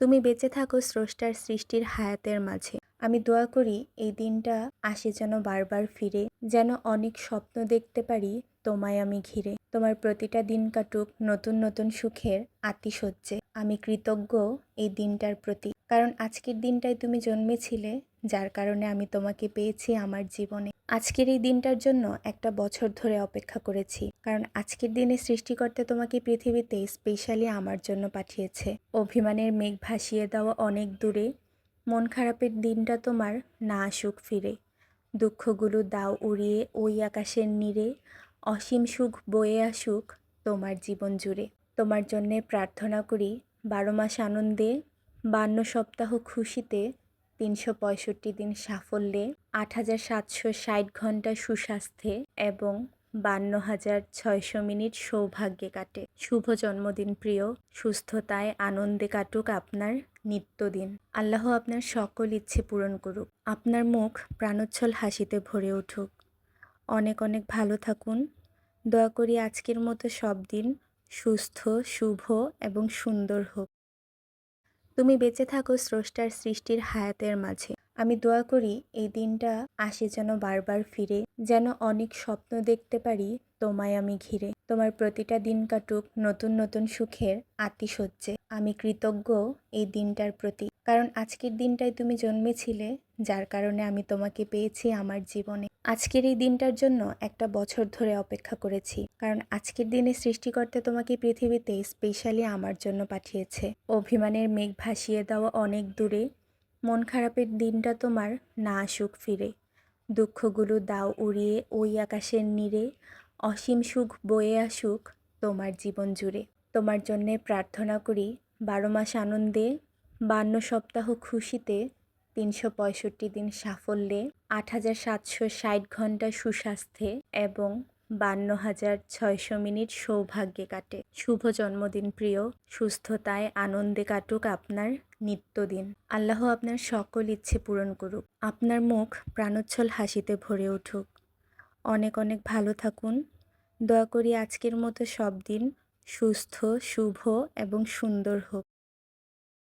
তুমি বেঁচে থাকো স্রষ্টার সৃষ্টির হায়াতের মাঝে। আমি দোয়া করি এই দিনটা আসে যেন বারবার ফিরে, যেন অনেক স্বপ্ন দেখতে পারি তোমায় আমি ঘিরে। তোমার প্রতিটা দিন কাটুক নতুন নতুন সুখের আতিশয্যে। আমি কৃতজ্ঞ এই দিনটার প্রতি। কারণ আজকের দিনটাই তুমি জন্মেছিলে, যার কারণে আমি তোমাকে পেয়েছি আমার জীবনে। আজকের এই দিনটার জন্য একটা বছর ধরে অপেক্ষা করেছি। কারণ আজকের দিনে সৃষ্টিকর্তা তোমাকে পৃথিবীতে স্পেশালি আমার জন্য পাঠিয়েছে। অভিমানের মেঘ ভাসিয়ে দেওয়া অনেক দূরে, মন খারাপের দিনটা তোমার না আসুক ফিরে। দুঃখগুলো দাও উড়িয়ে ওই আকাশের নীড়ে অসীম সুখ বয়ে আসুক তোমার জীবন জুড়ে। তোমার জন্যে প্রার্থনা করি বারো মাস আনন্দে, বান্ন সপ্তাহ খুশিতে, তিনশো পঁয়ষট্টি দিন সাফল্যে, আট হাজার সাতশো ষাট ঘণ্টা সুস্বাস্থ্যে এবং বান্ন হাজার ছয়শো মিনিট সৌভাগ্যে কাটে। শুভ জন্মদিন প্রিয়, সুস্থতায় আনন্দে কাটুক আপনার নিত্যদিন। আল্লাহ আপনার সকল ইচ্ছে পূরণ করুক। আপনার মুখ প্রাণোচ্ছল হাসিতে ভরে উঠুক। অনেক অনেক ভালো থাকুন। দয়া করি আজকের মতো সব দিন সুস্থ, শুভ এবং সুন্দর হোক। তুমি বেঁচে থাকো স্রষ্টার সৃষ্টির হায়াতের মাঝে। আমি দোয়া করি এই দিনটা আসে যেন বারবার ফিরে, যেন অনেক স্বপ্ন দেখতে পারি তোমায় আমি ঘিরে। তোমার প্রতিটা দিন কাটুক নতুন নতুন সুখের আতিশয্যে। আমি কৃতজ্ঞ এই দিনটার প্রতি। কারণ আজকের দিনটায় তুমি জন্মেছিলে, যার কারণে আমি তোমাকে পেয়েছি আমার জীবনে। আজকের এই দিনটার জন্য একটা বছর ধরে অপেক্ষা করেছি। কারণ আজকের দিনে সৃষ্টিকর্তা তোমাকে পৃথিবীতে স্পেশালি আমার জন্য পাঠিয়েছে। অভিমানের মেঘ ভাসিয়ে দেওয়া অনেক দূরে, মন খারাপের দিনটা তোমার না আসুক ফিরে। দুঃখগুলো দাও উড়িয়ে ওই আকাশের নীড়ে অসীম সুখ বয়ে আসুক তোমার জীবন জুড়ে। তোমার জন্যে প্রার্থনা করি, বারো মাস আনন্দে, বান্ন সপ্তাহ খুশিতে তিনশো পঁয়ষট্টি দিন সাফল্যে, আট হাজার সাতশো ষাট ঘণ্টা সুস্বাস্থ্যে এবং বান্ন হাজার ছয়শো মিনিট সৌভাগ্যে কাটে। শুভ জন্মদিন প্রিয়, সুস্থতায় আনন্দে কাটুক আপনার নিত্যদিন। আল্লাহ আপনার সকল ইচ্ছে পূরণ করুক। আপনার মুখ প্রাণোচ্ছল হাসিতে ভরে উঠুক। অনেক অনেক ভালো থাকুন। দয়া করি আজকের মতো সব দিন সুস্থ, শুভ এবং সুন্দর হোক।